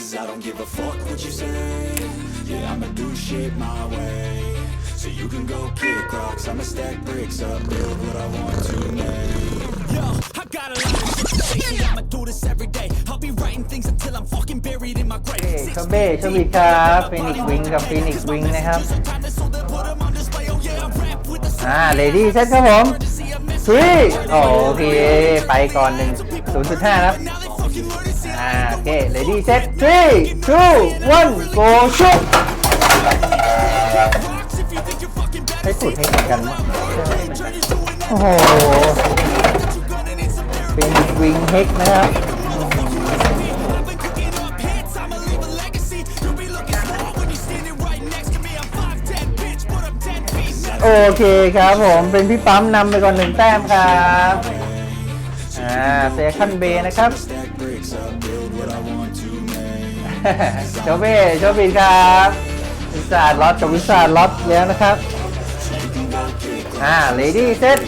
Cause I don't give a fuck what you say Yeah, I'ma do shit my way So you can go kick rocks I'ma stack bricks up Build what I want to make Yo, I got a lot of shit to say, and I'ma do this every day. I'll be writing things until I'm fucking buried in my grave. เอ้โชเบ้โชบิดครับฟินิกวิงกับฟินิกวิงนะครับ Timeless, so they put 'em on display. Oh yeah, I rap with the อ่าเลดี้เซตครับผมทรีโอเค ไปก่อนหนึ่งศูนย์จุดห้าครับ ready set three two one go shoot ให้สูตรให้เหมือนกันมั้งโอ้โหเป็นวิงเฮกนะครับโอเคครับผมเป็นพี่ปั๊มนำไปก่อนหนึ่งแต้มครับ อ่าเซคันเบนะครับ โชเบ้โชบิดครับวิสาดล็อตกับวิสาดล็อตแล้วนะครับ อ่า lady set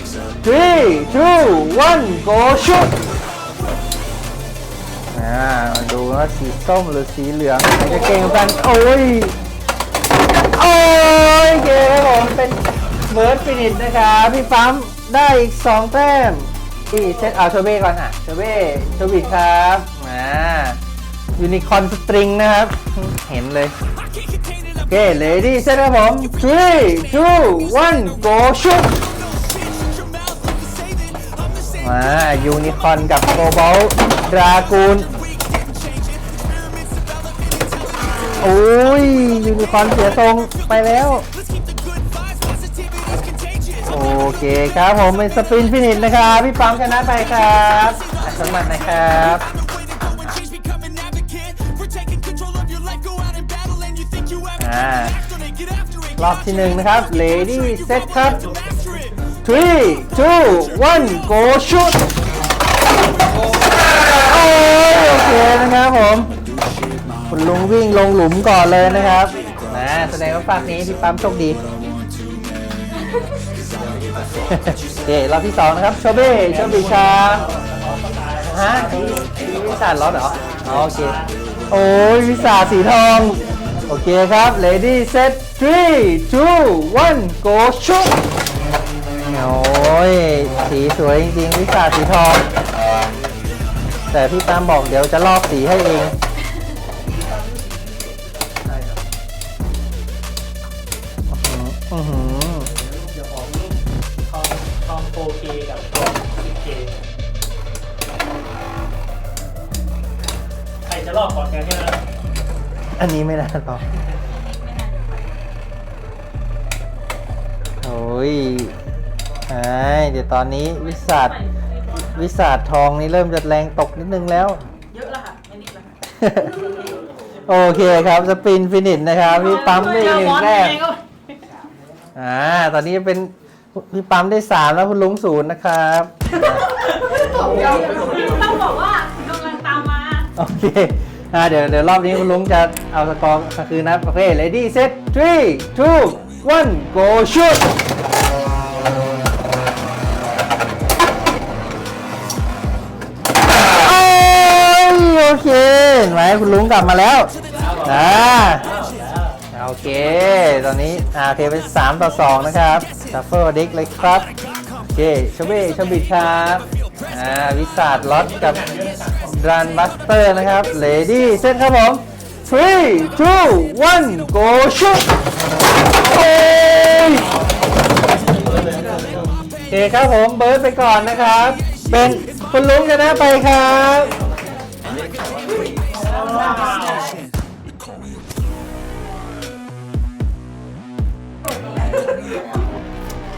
three two one go shoot อ่ามาดูว่าสีส้มหรือสีเหลืองใครจะเก่งกัน โอ้ย โอ้ยโอเคครับผมเป็นเบิร์ดฟินิชนะครับพี่ปั๊มได้อีก 2 แต้มที่เซตเอาโชเบ้ก่อนอะโชเบ้โชบิดครับ อ่า ยูนิคอนสตริงนะครับ เห็นเลย โอเคเลดี้เซตครับผม three two one go shoot มายูนิคอนกับโกลบอลดรากูนโอ้ยยูนิคอนเสียทรงไปแล้ว โอเคครับผมเป็นสปินฟินิชนะครับ พี่ปั๊มชนะไปครับสมัครนะครับ รอบที่หนึ่งนะครับ lady set ครับ Three two one go shoot โอ้ยโอเคนะครับผมคุณลุงวิ่งลงหลุมก่อนเลยนะครับนะแสดงว่าฝากนี้พี่ปั๊มโชคดีโอเครอบที่สองนะครับโชเบ้โชบิชาฮะวิสาดรถเหรอโอเคโอ้ยวิสาสีทอง โอเคครับ lady set 3 2 1 go shoot โอ้ย สีสวยจริงๆวิสาสีทอง แต่พี่ตามบอกเดี๋ยวจะลอกสีให้เอง อันนี้ไม่ได้หรอกโอ้ยไอ้เดี๋ยวตอนนี้วิสาดวิสาดทองนี่เริ่มจะแรงตกนิดนึงแล้ว เยอะแล้วค่ะไม่นิดแล้วค่ะโอเคครับสปินฟินิชนะครับพี่ปั๊มได้อีกหนึ่งแรกอ่าตอนนี้เป็นพี่ปั๊มได้สามแล้วคุณลุงศูนย์นะครับต้องบอกว่ากำลังตามมา โอเค อ่าเดี๋ยวเดี๋ยวรอบนี้คุณลุงจะเอาสกอร์คืนนะโอเค ready set three two one go shoot โอ้ยโอเคเห็นไหมคุณลุงกลับมาแล้วอ่าโอเค ตอนนี้อ่าเคเป็น3ต่อ 2 นะครับซัฟเฟอร์ดิกเลยครับ โอเคชเบ้ชบิดครับ อ่า วิสาดล็อตกับ รันบัสเตอร์นะครับเลดี้เซตครับผม three two one go shoot โอ้ยโอเคครับผมเบิร์ดไปก่อนนะครับ เป็นคุณลุงชนะไปครับ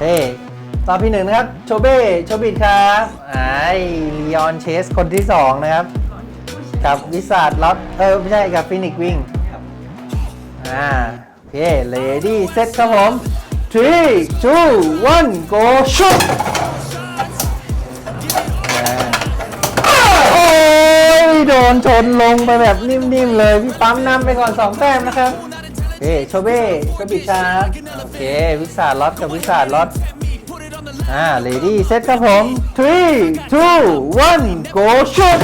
เฮ้ ตอนที่หนึ่งนะครับ โชเบ้โชบิดครับไอลีออนเชสคนที่สองนะครับ กับวิสาดล็อตเออ ไม่ใช่กับฟินิกวิ่งอ่าโอเคเลดี้เซตครับผม three two one go shoot โอ้ยโดนชนลงไปแบบนิ่มๆเลยพี่ปั๊มนำไปก่อน 2 แต้มนะครับโอเคโชเบ้โชบิชาร์โอเควิสาล็อตกับวิสาล็อต อ่าเลดี้เซตครับผม three two one go shoot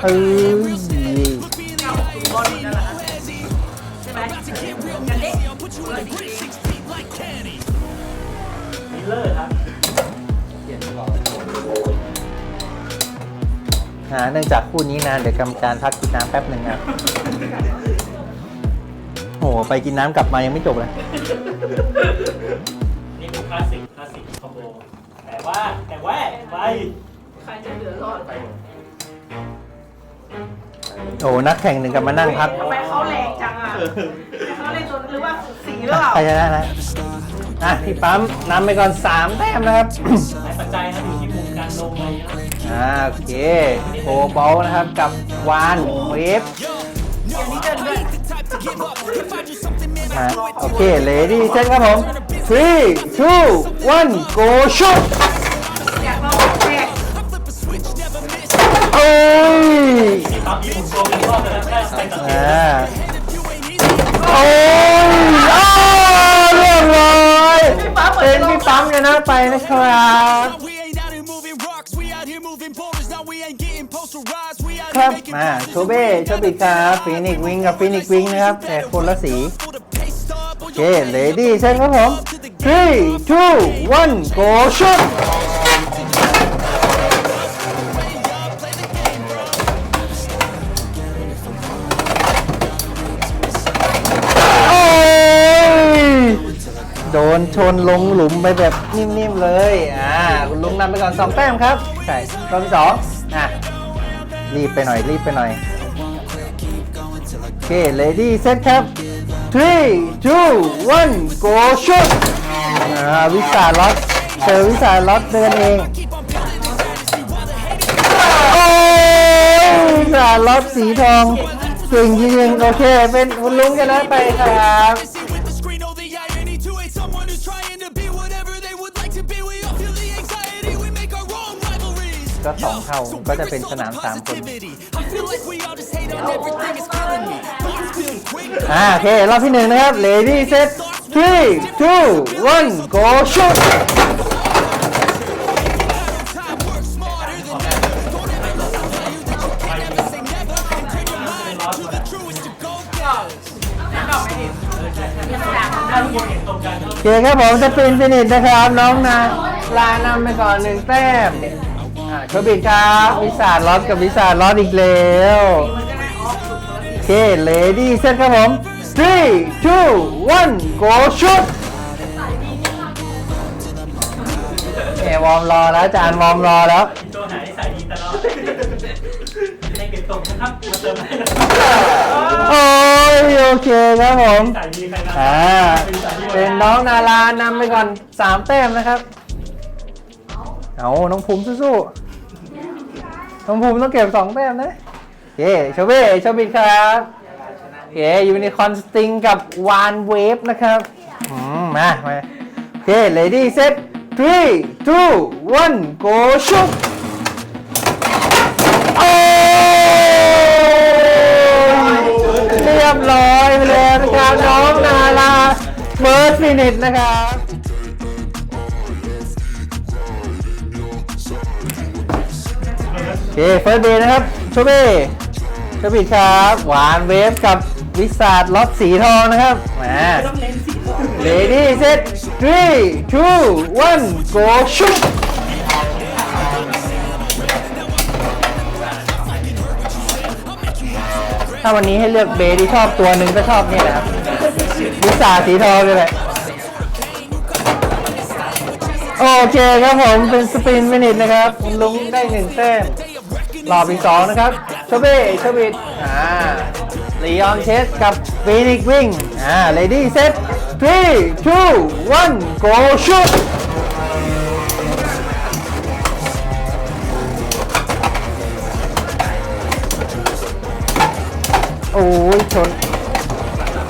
เออหาเนื่องจากคู่นี้นะเดี๋ยวกรรมการพักกินน้ำแป๊บหนึ่งนะโห ไปกินน้ำกลับมายังไม่จบเลย ลาสสิกคลาสสิกคอมโบแต่ว่าแต่ว่าไปใครจะเหลือรอดโอ้นักแข่งหนึ่งกลับมานั่งพักทำไมเขาแรงจังอะเขาเล่นตัวหรือว่าสีหรือเปล่าใครชนะนะอะพี่ปั๊มนำไปก่อน 3 แต้มนะครับหลายปัจจัยครับอยู่ที่มุมการลงอะไรเงี้ยอ่าโอเคโอบอลนะครับกับวานเวฟอย่างนี้เดินด้วยมาโอเคเลดี้เซตครับผม three two one go shoot อยากลองแรกโอ้ยที่ปั๊บยิงตัวกันรอบไปแล้วได้ไปต่ออ่าโอ้ยอ้าวเรียบร้อยเป็นพี่ปั๊มชนะไปนะครับ We ain't out here moving rocks, we out here moving boulders. Now we ain't getting posterized, we out ครั here บ making มาโชเบ้โชบิดครับฟีนิกวิงกับฟีนิกวิงนะครับ แต่คนละสี for the pay stub. โอเคเลดี้เซตครับผม three two one go shoot โอ้ยโดนชนลงหลุมไปแบบนิ่มๆเลย อ่า คุณลุงนำไปก่อน 2 แต้มครับ ใช่รอบที่สองอะ รีบไปหน่อย รีบไปหน่อย โอเค เลดี้เซตครับ three two one go shoot วิสาล็อตเจอวิสาล็อตเดินเองโอ้วิสาล็อตสีทองเก่งจริงโอเค เป็นคุณลุงชนะไปครับ ก็สองเท่าก็จะเป็นสนามสามคนอ่าโอเครอบที่หนึ่งนะครับเลดี้เซต รงกันก็โอเคครับผมจะป็นฟินิชนะครับน้องนาลานำไปก่อนหนึ่งแต้มอ่าโชบิดครับวิสาล็อตกับวิสาล็อตอีกแล้ว โอเค Lady set ครับผม three two one go shoot เอวอร์มรอแล้วจานวอร์มรอแล้วตัวไหนใส่ดีตลอดในเก็บตกนะครับมาเติมให้นะโอ้ยโอเคครับผม ใส่ดีใครนะอ่า เป็นน้องนารานำไปก่อน 3 แต้มนะครับ เอาน้องภูมิสู้ๆ น้องภูมิต้องเก็บ 2 แต้มนะโอเคโชเบ้โชบิดครับโอ เคยูนิคอนสติงกับวานเวฟนะครับอืมมามาโอเคเลดี้เซต three two one go s h o o โอ้เรียบร้อยไปเลยนะครับน้องนาลาเบิร์ดฟินิชนะครับโอเคเฟิร์สเดย์นะครับโชเบ้โชบิดครับ หวานเวฟกับ วิสาดล็อตสีทองนะครับมาต้องเลดี้เซต three two one go shoot ถ้าวันนี้ให้เลือกเบที่ชอบตัวหนึ่งก็ชอบเนี่ยนะครับวิสาสีทองเลยแหละโอเคครับผมเป็นสปินมินิทนะครับลุงได้หนึ่งแต้มรอบอีกสองนะครับชเบ้โชบิดอ่า ลีออนเชสกับฟีนิกวิ่งอ่าเลดี้เซต three two one go shoot โอ้ยชน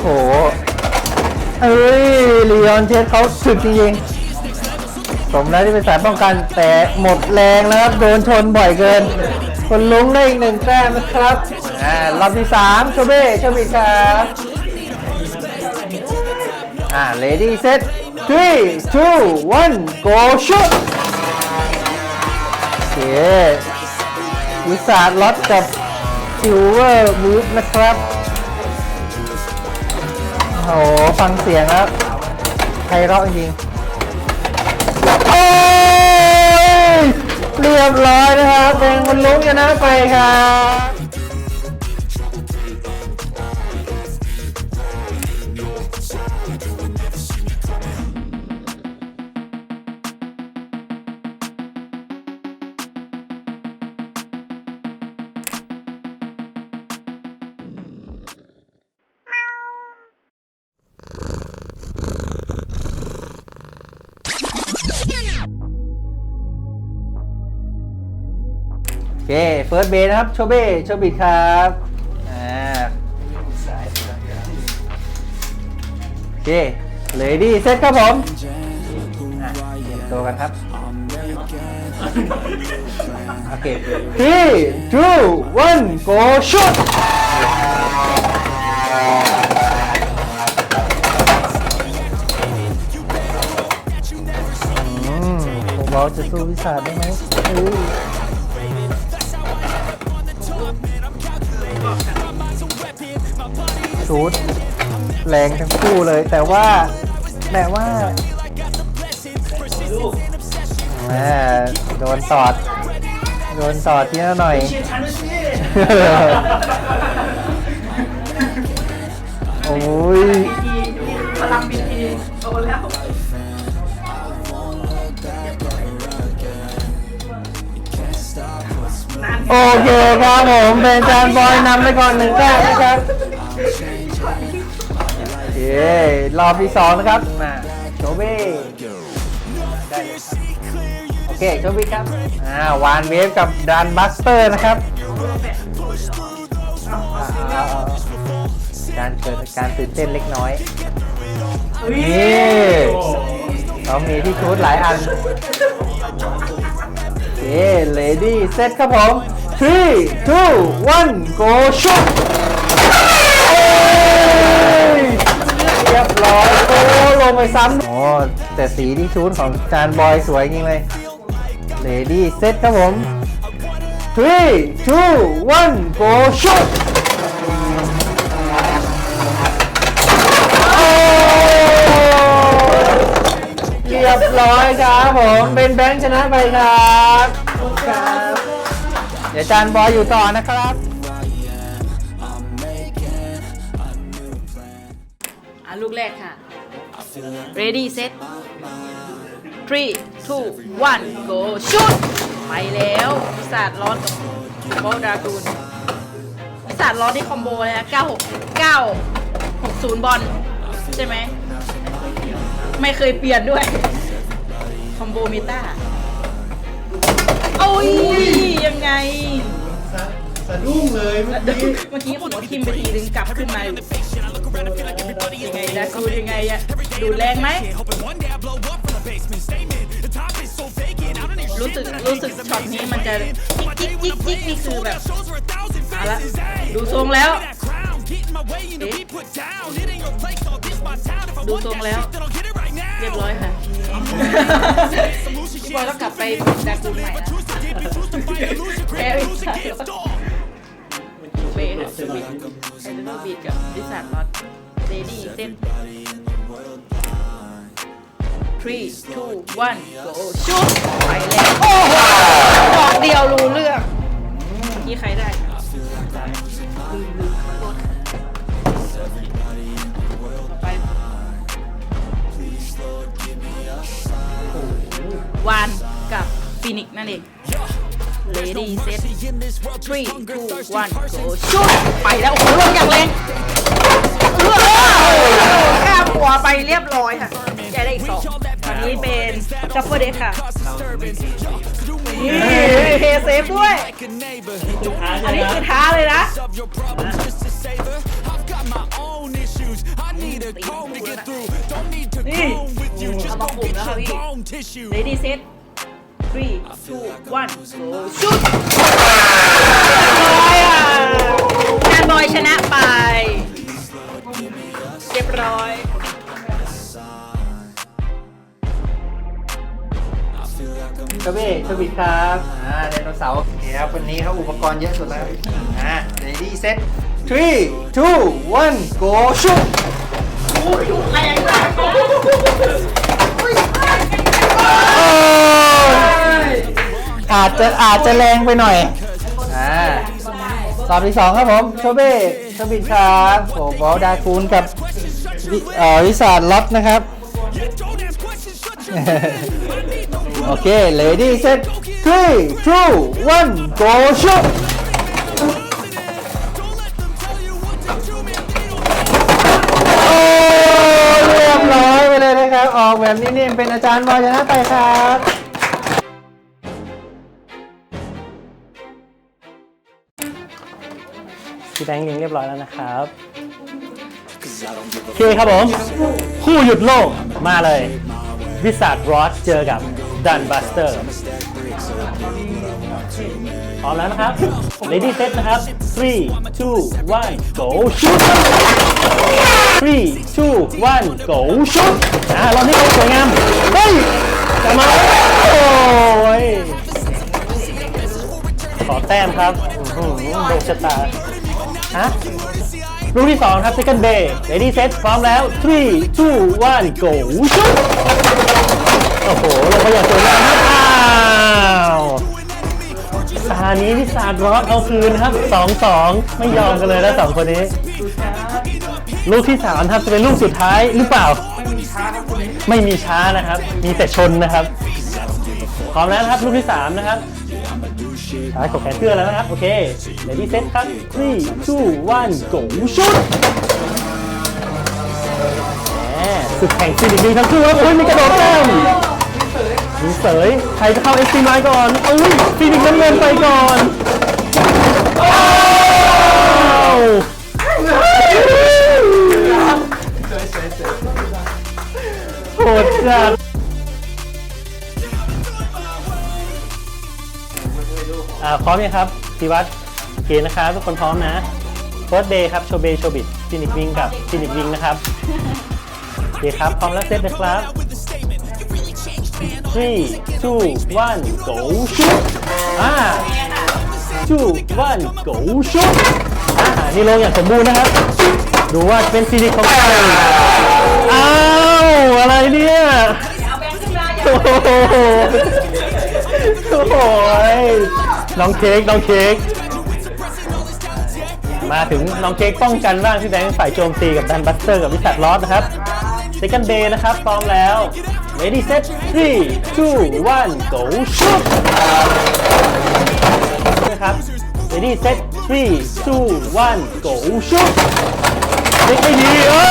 โหเอ้ยลีออนเชสเขาถึกจริงๆสมแล้วที่เป็นสายป้องกัน แต่หมดแรงแล้วครับ โดนชนบ่อยเกิน คนลุ้งได้อีกหนึ่งแต้มนะครับ อ่ารอบที่สามโชเบ้โชบิครับอ่า lady set three two one go shoot โอเควิสาดล็อตกับซิลเวอร์มูฟนะครับโอ้โหฟังเสียงแล้วไพเราะจริงๆยบร้อยนะครับเป็นคุณลุงชนะไปครับ ฟิร์สเบย์นะครับ โชเบ้โชบิดครับอ่าโอเคเลดี้เซตครับผมอะเตรียมตัวกันครับ โอเค three two one go shoot อืมผมบอกจะสู้วิสาได้ไหมเอ้ย ชูดแรงทั้งคู่เลย แต่ว่าแต่ว่าแหมโดนสอด โดนสอดทีละหน่อยเชียร์ฉันด้วยโอ้ยพลังบินทีโดนแล้วโอเคครับผม เป็นจานบอยนำไปก่อนหนึ่งแต้มนะครับ รอบที่สองนะครับมาโชเบ้ได้เลยครับโอเคโชเบ้ครับอ่าวานเวฟกับดันบัสเตอร์นะครับเอาเอาเอาการเกิดการตื่นเต้นเล็กน้อยนี่เรามีที่ชูดหลายอันโอเคเลดี้เซตครับผม three two one go shoot เอ้ยเรีย บร้อยโอ้ลงไปซ้ำโอ้แต่สีที่ชูดของจานบอยสวยจริงเลยเลดี้เซตครับผม three two one go shoot โอ้เรียบร้อยครับผม เป็นแบงค์ชนะไปครับครับเดี๋ยวจานบอยอยู่ต่อนะครับะลูกแรกค่ะ ready set three two one go shoot ไปแล้ววิสาดร้อนกับโบดากูนวิสาดร้อนที่คอมโบเลยนะ96 960 บอลใช่ไหม ไม่เคยเปลี่ยนด้วย คอมโบเมตาโอ้ย ยังไง สะดุ้งเลยเมื่อกี้เมื่อกี้หัวทิมไปทีนึงกลับขึ้นมาอยู่ยังไงดากูยังไงอะดูแรงไหมรู้สึกรู้สึกช็อตนี้มันจะจิกจิกจิกจิกนี่คือแบบเอาละดูทรงแล้วเอ๊ะดูทรงแล้ว เรียบร้อยค่ะพี่บอยก็กลับไปดากูใหม่นะแพ้อีกค่ะ เบย์ค่ะสวิตไอเดนบีดกับดิสานน็อตเดดี้เส้น three two one go shoot ไปแล้วโอ้โหดอกเดียวรู้เรื่องนี่ใครได้วานกับฟินิกนั่นเอง Lady set three two one go shoot ไปแล้วโอ้โหลงอย่างแรงเลือกข้ามหัวไปเรียบร้อยค่ะแกได้อีกสองตอนนี้เป็นจัฟเฟอร์เดค่ะนี่เฮเซฟด้วยอันนี้คือท้าเลยนะนี่เอามาปุ่มแล้วค่ะพี่ Lady set three two one go shoot ร้อยอะแอนบอยชนะไป เรียบร้อย กระเบ้ชวิตครับ อ่าไดโนเสาร์โอบวันนี้ครับอุปกรณ์เยอะสุดแล้ว อ่า ready set three two one go shoot แรงม อาจจะอาจจะแรงไปหน่อย อ่ารอบที่สองครับผมโชเบ้โชบิดครับโอ้บอลดาคูนกับวิเอ่อวิสาดล็อตนะครับ Don't ask questions, shut your I need no โอเค lady set three two one go shoot Don't let them tell you what to do, man. They don't โอ้เรียบร้อยไปเลยนะครับ ออกแบบนี้นี่เป็นอาจารย์บอยชนะไปครับ พี่แบงค์เลี้ยงเรียบร้อยแล้วนะครับ Cause I don't give a โอเคครับผม คู่หยุดโลกมาเลยวิสัทรอสเจอกับดันบัสเตอร์พร้อมแล้วนะครับ Lady Set นะครับ3 2 1 go shoot 3 2 1 go shoot อ่ารอบนี้สวยงาม เฮ้ยกลับมาแล้วโอ้ยขอแต้มครับอื้อหือโดนชะตา ฮะลูกที่2ครับ second day ready set พร้อมแล้ว3 2 1 go shoot โอ้โหลงไปอย่างสวยงามครับอ้าวตานี้วิสาดรอดเอาคืนครับ2-2ไม่ยอมกันเลยนะสองคนนี้ ลูกที่3ครับจะเป็นลูกสุดท้ายหรือเปล่า ไม่มีช้านะครับ มีแต่ชนนะครับ พร้อมแล้วนะครับ ลูกที่3นะครับ ซ้ายกดแขนเสื้อแล้วนะครับ โอเค ready set ครับ3 2 1 go shoot แหมสุดแข่งซีรีส์ทั้งคู่ครับโอ้ยมีกระโดดแต้มมีเสยใครจะเข้าเอ็กซ์ตีไลน์ก่อนอุ้ยฟีนิกซ์น้ำเงินไปก่อนอ้โหดจัด อ่าพร้อมยังครับพิวัตรโอเคนะครับทุกคนพร้อมนะเฟิร์สเดย์ครับโชเบโชบิดฟินิกวิงกับฟินิกวิงนะครับโอเคครับพร้อมแล้วเซตนะครับ three two one go shoot อ่า two one go shoot อ่านี่ลงอย่างสมบูรณ์นะครับ ดูว่าจะเป็นฟินิกของใครอ้าวอะไรเนี่ยโอ้โหโอ้โห น้องเค้กน้องเค้กมาถึงน้องเค้กป้องกันบ้างที่แบงค์ฝ่ายโจมตีกับดันบัสเตอร์กับวิสัทลอสนะครับ Second day นะครับพร้อมแล้วเ Ready set 3 2 1 go shoot นะครับ Ready set 3 2 1 go shoot เล็กไม่ดีโอ้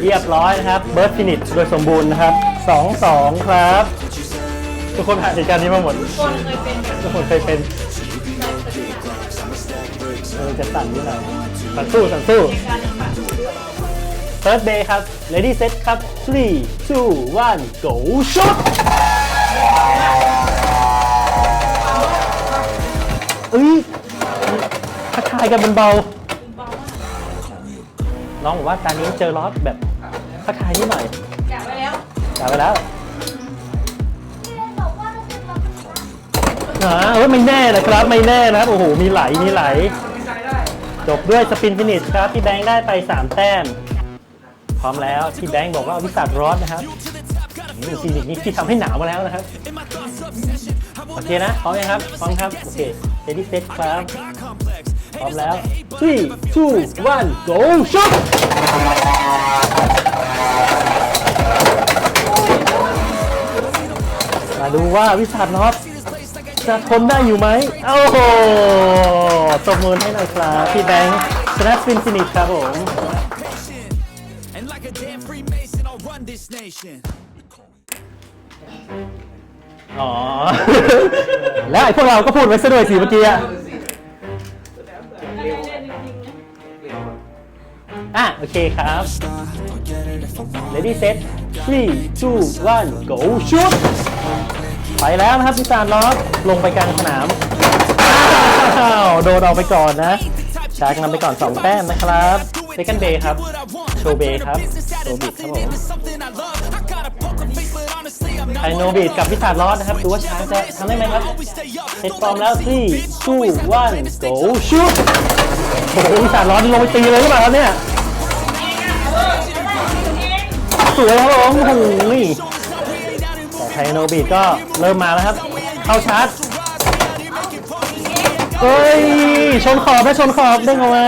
เรียบร้อยนะครับเบิร์ดฟินิชโดยสมบูรณ์นะครับ 2-2 ครับ ทุกคนผ่านเหตุการณ์นี้มาหมดทุกคนเคยเป็นเออจะสั่นนิดหน่อยสั่นสู้สั่นสู้ Third day ครับ Ready set ครับ3 2 1 go shoot เอ้ยทักทายกันเบาๆน้องบอกว่าการนี้เจอลอสแบบทักทายนิดหน่อยกะไว้แล้วกะไว้แล้ว อ่าเออไม่แน่นะครับไม่แน่นะครับโอ้โหมีไหลมีไหล จบด้วยสปินฟินิชครับพี่แบงค์ได้ไป 3 แต้ม พร้อมแล้วพี่แบงค์บอกว่าเอาวิสัทร้อนนะครับนี่ฟินิชนี่ที่ทำให้หนาวมาแล้วนะครับโอเคนะพร้อมยังครับพร้อมครับโอเคเ e ดี้เซตครับพร้อมแล้ว three two one go shot มาดูว่าวิสัทน็อต จะทนได้อยู่ไหมโอ้โหตบมือให้หน่อยครับพี่แบงค์ชนะสปินฟินิชครับผม And like a damn Freemason, I'll run this nation. อ๋อ แล้วไอ้พวกเราก็พูดไว้ซะด้วยสิเมื่อกี้อะอะ โอเคครับ Ready set 3 2 1 go shoot ไปแล้วนะครับพิซานลอสลงไปกลางสนามอ้าวโดนออกไปก่อนนะชาร์กนำไปก่อน 2 แต้มนะครับ Second day ครับ โชเบครับโชบิดครับผมไอโนบิดกับพิซาลอสนะครับ ดูว่าชาร์กจะทำได้ไหมครับเซตฟอร์มแล้วที่2 1 go shoot โอ้โหวิสานร้อนลงไปตีเลยหรือเปล่าเนี่ย สวยครับผมโอ้โห ไทโนบีดก็เริ่มมาแล้วครับ เข้าชาร์จเฮ้ย ชนขอบนะชนขอบได้งออกมา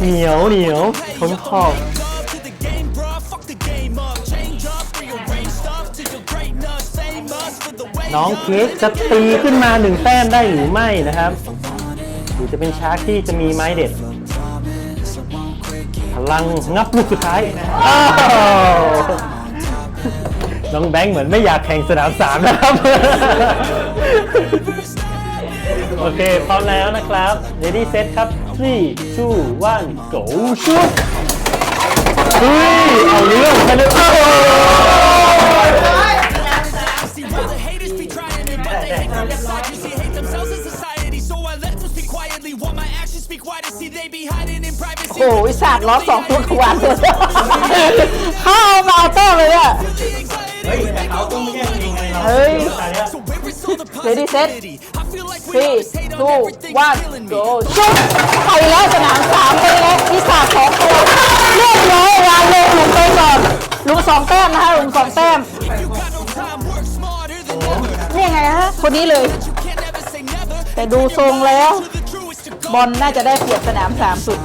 เหนียวเหนียวชนขอบน้องเค้กจะตีขึ้นมาหนึ่งแต้มได้หรือไม่นะครับ หรือจะเป็นชาร์กที่จะมีไม้เด็ด พลังงับลูกสุดท้ายอ้าว น้องแบงค์เหมือนไม่อยากแข่งสนามสามนะครับ โอเค พร้อมแล้วนะครับ ready set ครับ three two one go shoot เฮ้ยเอาเรื่องไปเลยโอ้ยสาดล้อสองตัวขวานเลยเข้ามาเอาโต้เลยอะ เฮ้ยแต่เขาก็ไม่ใช่ยังไงเราเฮ้ย So where is all the Ready, set. สี่ always hate on ทู everything วันโกชุดไปแล้วสนามสามไปแล้วพิศาสองตัวเรียบร้อยวางลงหลุมไปก่อนหลุมสองแต้มนะคะหลุมสองแต้มนี่ไงฮะคนนี้เลย แต่ดูทรงแล้ว บอลน่าจะได้เปรียบสนามสามสุด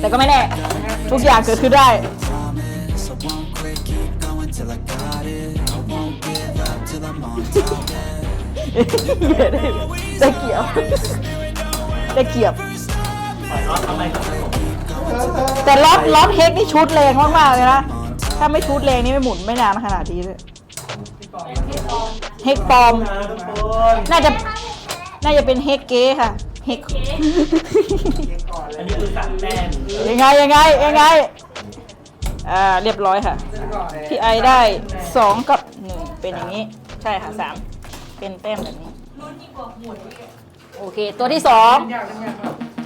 แต่ก็ไม่แน่ ทุกอย่างเกิดขึ้นได้ ได้เกียบได้เกียบ แต่ล็อตล็อตเฮกนี่ชุดแรงมากๆเลยนะ ถ้าไม่ชุดแรงนี่ไม่หมุนไม่นานขนาดนี้เลยเฮกปลอม น่าจะ น่าจะเป็นเฮกเก้ค่ะ เฮกอันนี้คือสามแต้มยังไงยังไงยังไง อ่าเรียบร้อยค่ะ พี่ไอได้สองกับหนึ่งเป็นอย่างนี้ ใช่ค่ะสาม เป็นแต้มแบบนี้โอเค ตัวที่สอง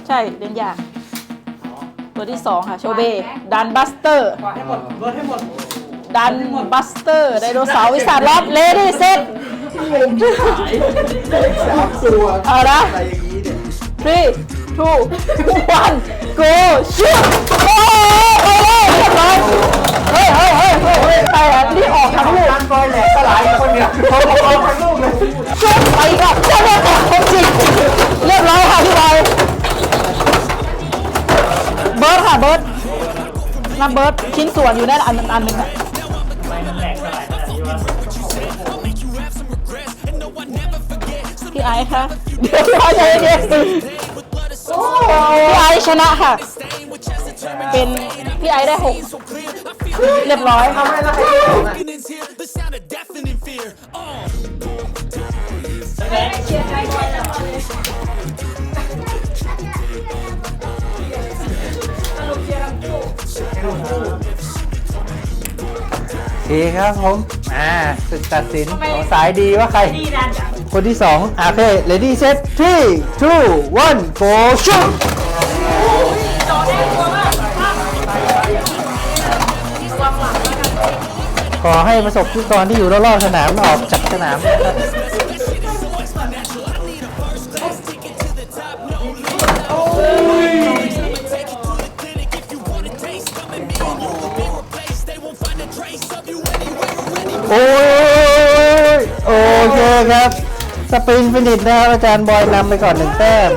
ใช่เล่นยากตัวที่สองค่ะโชเบดันบัสเตอร์ดันบัสเตอร์ไดโนเสาร์วิสาล็อตเลดี้เซตเอาละ three two one go shoot โอ้โหเรียบร้อย เฮ้ยเฮ้ยเฮ้ยเฮ้ยเฮ้ยไปอ่นี่ออกทั้งลูกก้อยแหลกสลายคนเดียวเขาเอาทั้งลูกเลยชุดไปอีกับเจ้าแม่แต่คนจริงเรียบร้อยค่ะพี่บอยเบิร์ดค่ะเบิร์ดนับเบิร์ดชิ้นส่วนอยู่นั่อันอันหนึ่งอะทำไมมันหนาดนี้วะ I'll make you have some regrets, and no, I never forget. So พี่ไอซ์ค่ะเดี๋ยวพี่ไอซ์ใจเย็นพี่ไอซ์ชนะค่ะ เป็นพี่ไอซ์ได้หก So clear, I feel เรียบร้อย confidence here. The sound of deafening fear. Uh. โอเคครับผมอ่าศึกตัดสินของสายดีว่าใครคนที่สองอะโอเค ready set three two one go shoot ขอให้ประสบทุกกรที่อยู่รอบๆสนามออกจากสนามโอ้ยโอเคครับ สปริงฟินิชนะครับอาจารย์บอยนำไปก่อนหนึ่งแต้ม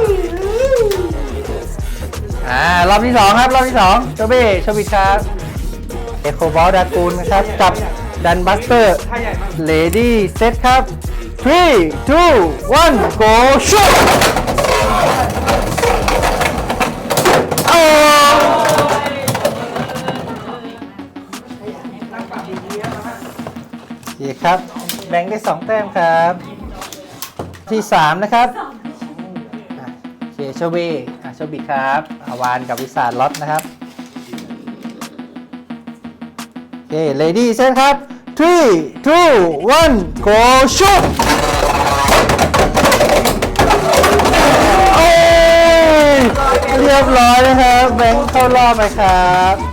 อ่ารอบที่สองครับ รอบที่สองโจเบ้ชวิตครับ เอโคบอลดากูลนะครับกับ ดันบัสเตอร์เลดี้เซตครับ 3 2 1 go shoot โอ้ครับแบ่งได้ 2 แต้มครับ ที่ 3 นะครับโอเคชเบอะชบิครับอาวานกับวิสาล็อตนะครับ เคเลดี้เซนครับ3 2 1 go shoot โอ้ยเรียบร้อยนะครับ แบงค์เข้ารอบไหมครับ